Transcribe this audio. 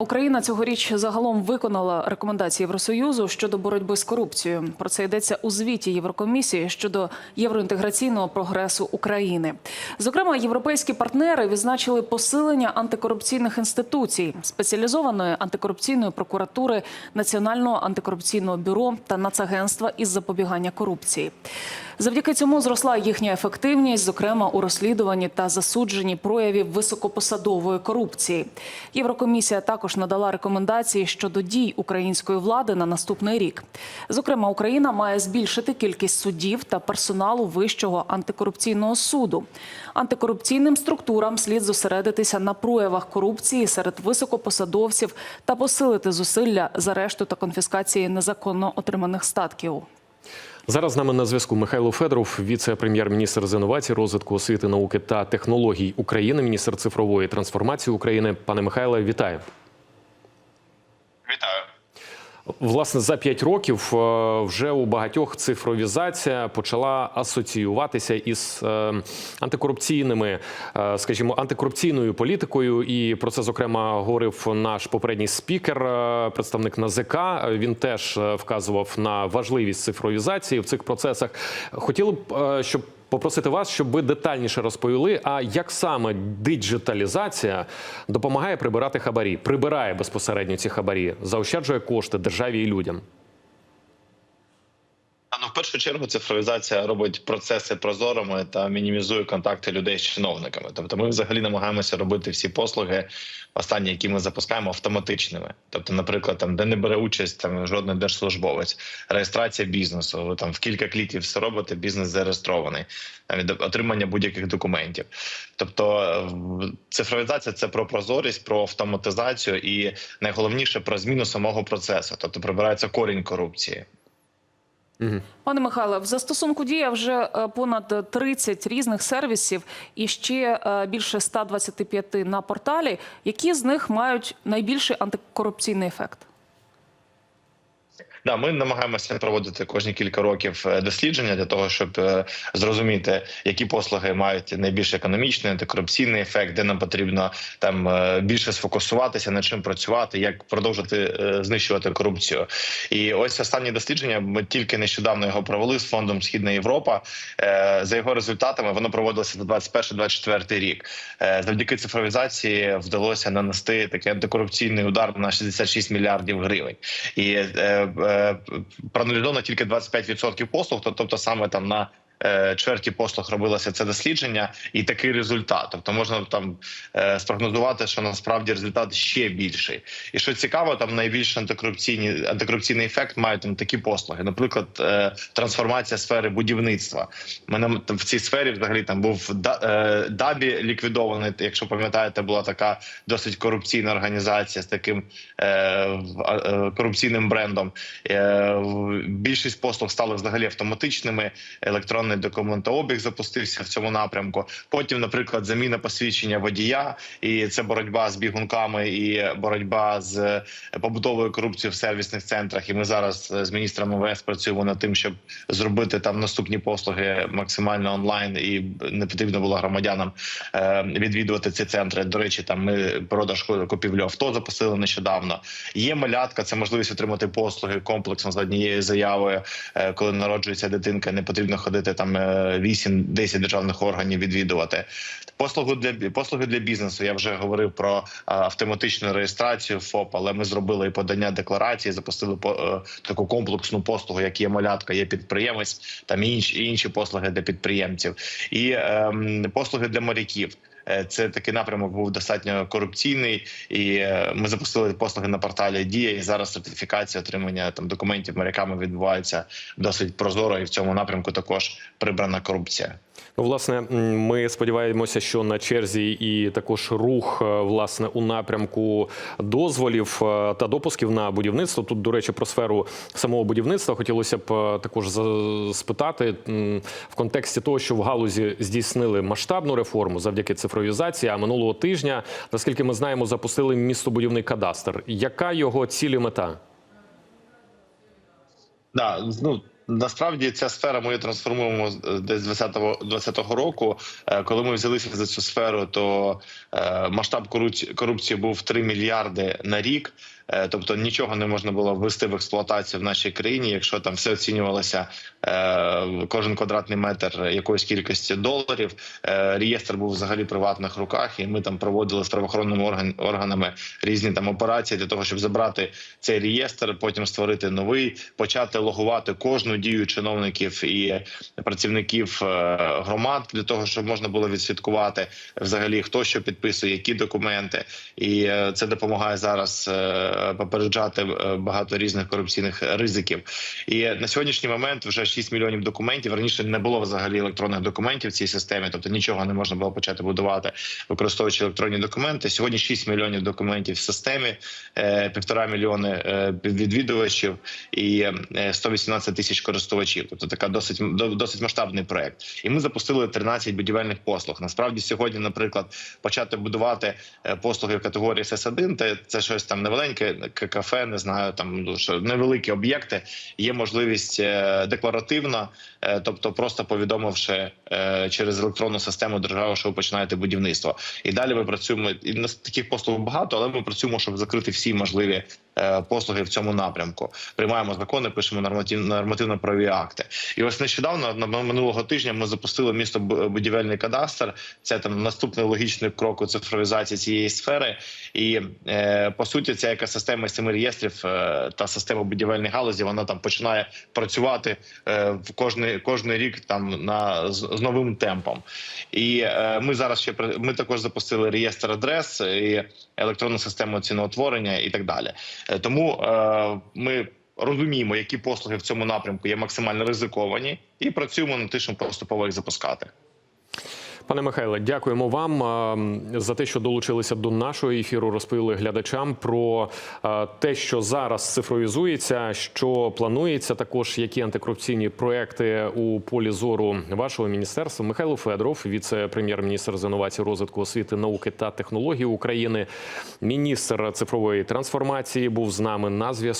Україна цьогоріч загалом виконала рекомендації Євросоюзу щодо боротьби з корупцією. Про це йдеться у звіті Єврокомісії щодо євроінтеграційного прогресу України. Зокрема, європейські партнери відзначили посилення антикорупційних інституцій, спеціалізованої антикорупційної прокуратури, Національного антикорупційного бюро та Нацагентства із запобігання корупції. Завдяки цьому зросла їхня ефективність, зокрема у розслідуванні та засудженні проявів високопосадової корупції. Єврокомісія також надала рекомендації щодо дій української влади на наступний рік. Зокрема, Україна має збільшити кількість суддів та персоналу вищого антикорупційного суду. Антикорупційним структурам слід зосередитися на проявах корупції серед високопосадовців та посилити зусилля з арешту та конфіскації незаконно отриманих статків. Зараз з нами на зв'язку Михайло Федоров, віце-прем'єр-міністр з інновацій, розвитку освіти, науки та технологій України, міністр цифрової трансформації України. Пане Михайле, вітаю. Власне, за п'ять років е, вже у багатьох цифровізація почала асоціюватися із е, антикорупційними, е, скажімо, антикорупційною політикою. І про це зокрема говорив наш попередній спікер, представник НАЗК. Він теж вказував на важливість цифровізації в цих процесах. Хотіли б, щоб попросити вас, щоб ви детальніше розповіли, а як саме диджиталізація допомагає прибирати хабарі, прибирає безпосередньо ці хабарі, заощаджує кошти державі і людям. Першу чергу, цифровізація робить процеси прозорими та мінімізує контакти людей з чиновниками. Тобто, ми взагалі намагаємося робити всі послуги, останні, які ми запускаємо, автоматичними. Тобто, наприклад, там де не бере участь там жоден держслужбовець, реєстрація бізнесу. Ви там в кілька кліків все робите, бізнес зареєстрований, від отримання будь-яких документів. Тобто, цифровізація це про прозорість, про автоматизацію і найголовніше про зміну самого процесу. Тобто прибирається корінь корупції. Пане Михайле, в застосунку дія вже е, понад 30 різних сервісів і ще е, більше 125 на порталі. Які з них мають найбільший антикорупційний ефект? Да, ми намагаємося проводити кожні кілька років е, дослідження для того, щоб е, зрозуміти, які послуги мають найбільш економічний антикорупційний ефект, де нам потрібно там е, більше сфокусуватися, над чим працювати, як продовжити знищувати корупцію. І ось останнє дослідження. Ми тільки нещодавно його провели з фондом Східна Європа. За його результатами воно проводилося на 21-24 рік. Завдяки цифровізації вдалося нанести такий антикорупційний удар на 66 мільярдів гривень. І проаналізовано тільки 25% послуг, то- тобто саме там на е, чверті послуг робилося це дослідження, і такий результат. Тобто можна там е, спрогнозувати, що насправді результат ще більший. І що цікаво, там найбільш антикорупційні антикорупційний ефект мають там такі послуги. Наприклад, е, трансформація сфери будівництва. У Мене в цій сфері взагалі там був е, дабі ліквідований. Якщо пам'ятаєте, була така досить корупційна організація з таким е, е, корупційним брендом. Е, Більшість послуг стали взагалі автоматичними. Електронний документообіг запустився в цьому напрямку. Потім, наприклад, заміна посвідчення водія, і це боротьба з бігунками і боротьба з е, побутовою корупцією в сервісних центрах. І ми зараз е, з міністром МВС працюємо над тим, щоб зробити там наступні послуги максимально онлайн, і не потрібно було громадянам е, відвідувати ці центри. До речі, там ми продаж купівлю авто запустили нещодавно. Є малятка, це можливість отримати послуги комплексно за однією заявою. Коли народжується дитинка, не потрібно ходити там е, 8-10 державних органів відвідувати. Послуги для послуги для бізнесу. Я вже говорив про е, автоматичну реєстрацію ФОП, але ми зробили і подання декларації, запустили по е, таку комплексну послугу, як є малятка, є підприємець, там і інші і інші послуги для підприємців, і ем, послуги для моряків. Е, Це такий напрямок був достатньо корупційний, і е, ми запустили послуги на порталі Дія. І зараз сертифікація отримання там документів моряками відбувається досить прозоро, і в цьому напрямку також прибрана корупція. Ну, власне, ми сподіваємося, що на черзі і також рух е, власне у напрямку дозволів та допусків на будівництво. Тут, до речі, про сферу самого будівництва хотілося б також спитати в контексті того, що в галузі здійснили масштабну реформу завдяки цифровізації. А минулого тижня, наскільки ми знаємо, запустили містобудівний кадастр. Яка його ціль і мета? Да, ну Насправді ця сфера ми трансформуємо десь з 20-го 20-го року. Е, Коли ми взялися за цю сферу, то е, масштаб корупції був 3 мільярди на рік. Е, Тобто нічого не можна було ввести в експлуатацію в нашій країні, якщо там все оцінювалося е, кожен квадратний метр якоїсь кількості доларів. Е, реєстр був взагалі в приватних руках, і ми там проводили з правоохоронними орган, органами різні там операції для того, щоб забрати цей реєстр, потім створити новий, почати логувати кожну дію чиновників і працівників громад для того, щоб можна було відслідкувати взагалі хто що підписує, які документи, і це допомагає зараз попереджати е, багато різних корупційних ризиків. І на сьогоднішній момент вже 6 мільйонів документів. Раніше не було взагалі електронних документів в цій системі, тобто нічого не можна було почати будувати, використовуючи електронні документи. Сьогодні 6 мільйонів документів в системі, е, півтора мільйони е, відвідувачів і е, 118 тисяч користувачів. Тобто така досить до- досить масштабний проект. І ми запустили 13 будівельних послуг. Насправді сьогодні, наприклад, почати будувати послуги в категорії СС1, це, це щось там невеленьке, кафе, не знаю, там дуже невеликі об'єкти. Є можливість декларативно, декларативна, е, тобто просто повідомивши е, через електронну систему держави, що ви починаєте будівництво. І далі ми працюємо. І нас таких послуг багато, але ми працюємо, щоб закрити всі можливі е, послуги в цьому напрямку. Приймаємо закони, пишемо норматив, нормативно-правові акти. І ось нещодавно на минулого тижня ми запустили місто будівельний кадастр. Це там наступний логічний крок у цифровізації цієї сфери. І е, по суті, ця екосистема з семи реєстрів е, та система будівельної галузі вона там починає працювати е, в кожний кожний рік там на з, з новим темпом. І е, ми зараз ще ми також запустили реєстр адрес і електронну систему ціноутворення і так далі. Е, Тому е, ми розуміємо, які послуги в цьому напрямку є максимально ризиковані, і працюємо над тим, щоб поступово їх запускати. Пане Михайле, дякуємо вам за те, що долучилися до нашого ефіру. Розповіли глядачам про те, що зараз цифровізується, що планується, також які антикорупційні проекти у полі зору вашого міністерства. Михайло Федоров, віце-прем'єр-міністр з інновацій, розвитку освіти, науки та технологій України, міністр цифрової трансформації, був з нами на зв'язку.